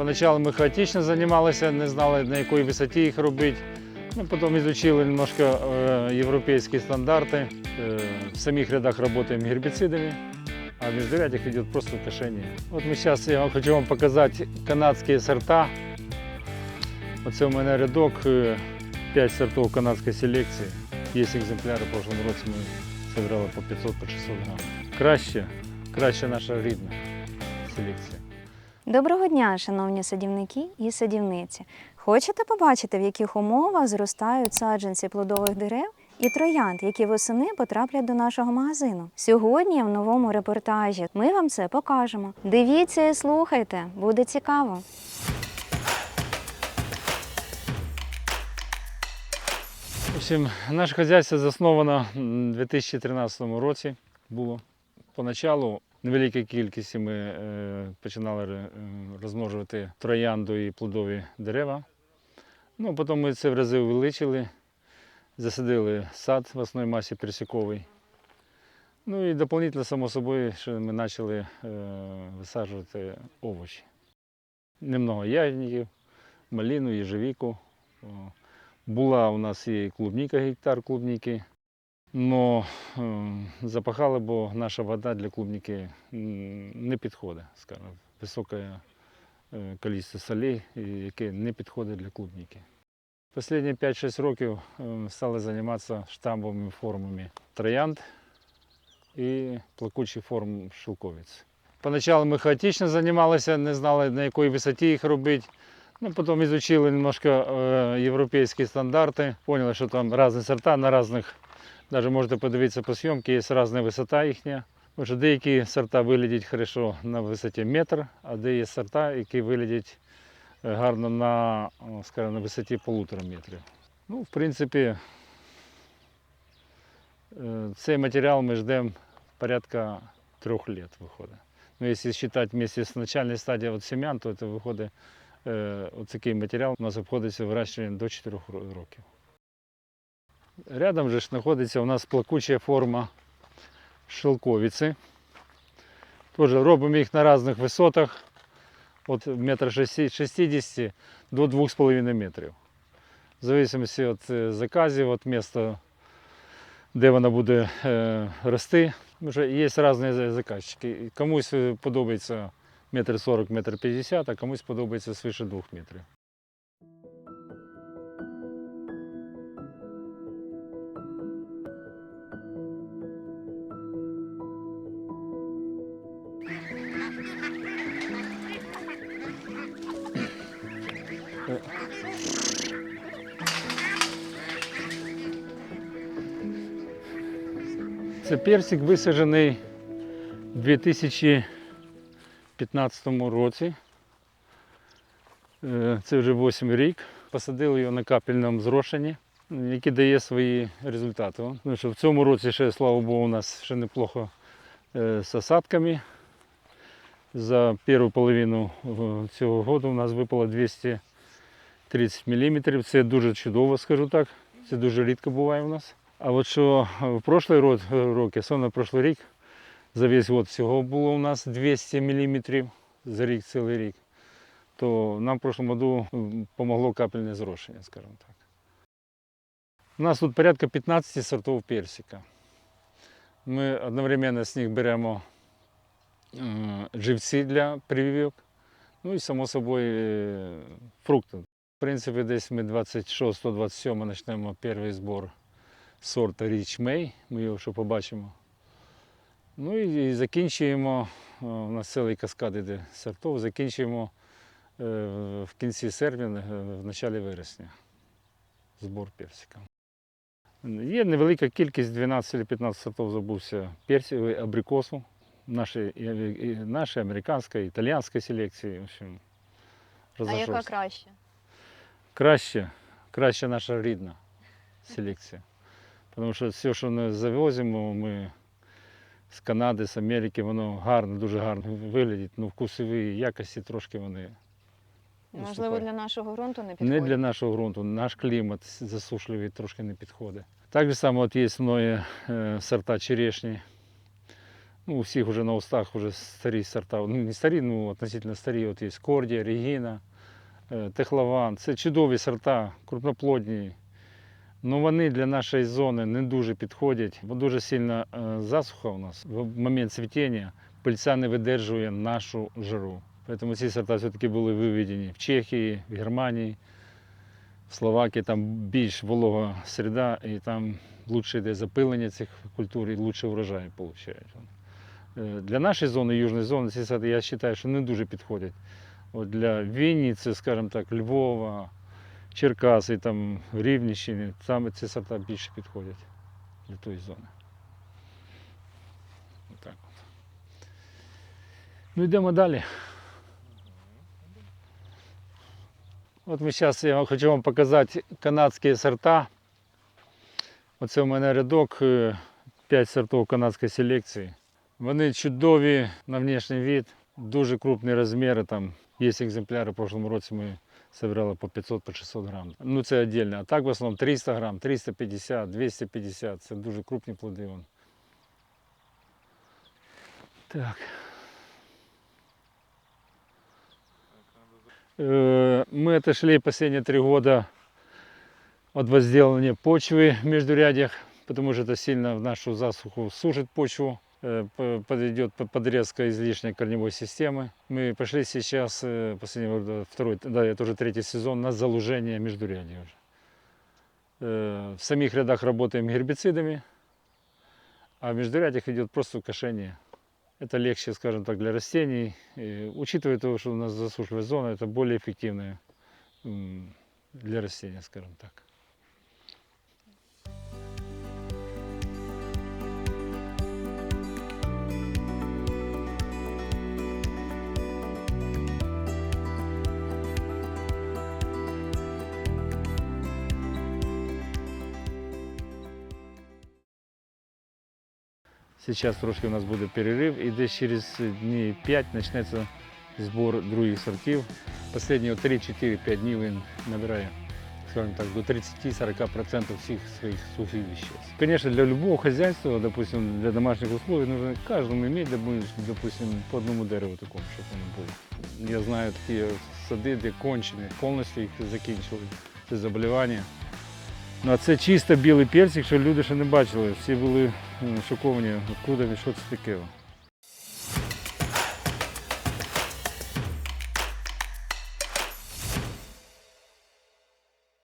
Поначалу ми хаотично займалися, не знали на якій висоті їх робити. Ну, потім изучили немножко е, європейські стандарти. Е, в самих рядах працюємо гербіцидами, а в міжрядях йде просто кошення. От ми зараз я вам хочу вам показати канадські сорта. Оце у мене рядок 5 сортів канадської селекції. Є екземпляри, в прошлому році ми зібрали по 500 по 600 грам. Краще, краще наша рідна селекція. Доброго дня, шановні садівники і садівниці. Хочете побачити, в яких умовах зростають саджанці плодових дерев і троянд, які восени потраплять до нашого магазину? Сьогодні в новому репортажі ми вам це покажемо. Дивіться і слухайте, буде цікаво. В общем, наше хазяйство засновано у 2013 році було. Поначалу невеликій кількості ми е, починали е, розмножувати троянду і плодові дерева. Ну, потім ми це в рази увеличили, засадили сад в основній масі персиковий. Ну і доповнительно, само собою, що ми почали е, висаджувати овочі. Немного ягідників, малину, їжевіку. Була у нас і клубніка, гектар клубніки. Но запахали, бо наша вода для клубніки м, не підходить, скажімо, високе е, кількість солей, яке не підходить для клубніки. Останні 5-6 років е, стали займатися штамбовими формами троянд і плакучих форм шелковиць. Поначалу ми хаотично займалися, не знали на якій висоті їх робити. Ну, потім изучили немножко європейські стандарти, поняли, що там різні сорта на різних, навіть можете подивитися по зйомці, є різна висота їхня. Що деякі сорта виглядять хорошо на висоті метр, а де є сорта, які виглядять е, гарно на, скажімо, на висоті полутора метрів. Ну, в принципі, е, цей матеріал ми ждемо порядка трьох років виходить. Ну, якщо вважати вместе з начальною стадією от семян, то це виходить такий матеріал у нас обходиться вирощуванням до 4 років. Рядом же знаходиться у нас плакуча форма шелковиці. Теж робимо їх на різних висотах від метра 60 до 2,5 метрів. В залежності від е, заказів, від міста, де вона буде е, рости. Що Є різні заказчики. Комусь е, подобається метр сорок, метр п'ятдесят, а комусь подобається свише двох метрів. Це персик висаджений у 2015 році. Е, Це вже 8 рік. Посадили його на капельному зрошенні, який дає свої результати. Що в цьому році ще, слава Богу, у нас ще неплохо е, з осадками. За першу половину е, цього року у нас випало 230 мм. Це дуже чудово, скажу так. Це дуже рідко буває у нас. А от що в прошлий рок, рок, особливо прошлий рік, за весь год всього було у нас 200 мм за рік, цілий рік, то нам в прошлому году м, помогло капельне зрошення, скажімо так. У нас тут порядка 15 сортів персика. Ми одновременно з них беремо е, живці для прививок, ну і само собою е, фрукти. В принципі, десь ми 26-27 почнемо перший збор сорта Rich May, ми його ще побачимо. Ну і, закінчуємо, у нас цілий каскад іде сортів, закінчуємо е, в кінці серпня, е, в початку вересня збор персика. Є невелика кількість, 12 чи 15 сортів забувся персів, абрикосу, наші, і, наші американської, італійської селекції. В общем, А яка краще? Краще, краще наша рідна селекція. Тому що все, що ми завозимо, ми з Канади, з Америки, воно гарно, дуже гарно виглядить. Ну, вкусові якості трошки вони. Можливо, уступають. для нашого ґрунту не підходить? Не для нашого ґрунту, наш клімат засушливий трошки не підходить. Так же само от є е, сорта черешні. Ну, у всіх вже на устах вже старі сорта. Ну, не старі, ну относительно старі. От є Кордія, Регіна, е, Техлаван. Це чудові сорта, крупноплодні. Ну вони для нашої зони не дуже підходять, бо дуже сильна е, засуха у нас. В момент цвітіння пильця не видержує нашу жару. Тому ці сорта все-таки були виведені в Чехії, в Германії, в Словакії. Там більш волога середа, і там лучше йде запилення цих культур і лучше врожай получають. Е, Для нашої зони, южної зони, ці сорти, я вважаю, що не дуже підходять. От для Вінниці, скажімо так, Львова, Черкаси, там, Рівненщини, саме ці сорта більше підходять для тої зони. Отак от. Ну йдемо далі. От ми зараз я хочу вам показати канадські сорта. Оце у мене рядок 5 сортів канадської селекції. Вони чудові на внешній вид, дуже крупні розміри. Там є екземпляри в прошлому році ми собирали по 500 по 600 грам. Ну це віддільно. А так в основному 300 грам, 350, 250. Це дуже крупні плоди. Вон. Так. Э, Мы отошли последние три года от возделывания почвы в междурядьях, потому что это сильно в нашу засуху сушит почву, э, п- подойдет под- подрезка излишней корневой системы. Мы пошли сейчас, э, последний год, второй, да, это уже третий сезон, на залужение междурядья уже. Э, В самих рядах работаем гербицидами, а в междурядьях идет просто кошение. Это легче, скажем так, для растений. И, учитывая то, что у нас засушливая зона, это более эффективное м, для растения, скажем так. Сейчас трошки у нас буде перерив і десь через днів 5 почнеться збор других сортів. Останні 3-4-5 днів він набирає, так, до 30-40% всіх своїх сухих веществ. Конечно, для любого хозяйства, допустим, для домашних условий нужно каждому иметь, допустим, по одному дереву такому, щоб воно було. Я знаю такі сади, де кончені, повністю їх закінчили. Це заболівання. Ну, а це чисто білий персик, що люди ще не бачили. Всі були шоковані, откуда він, що це таке.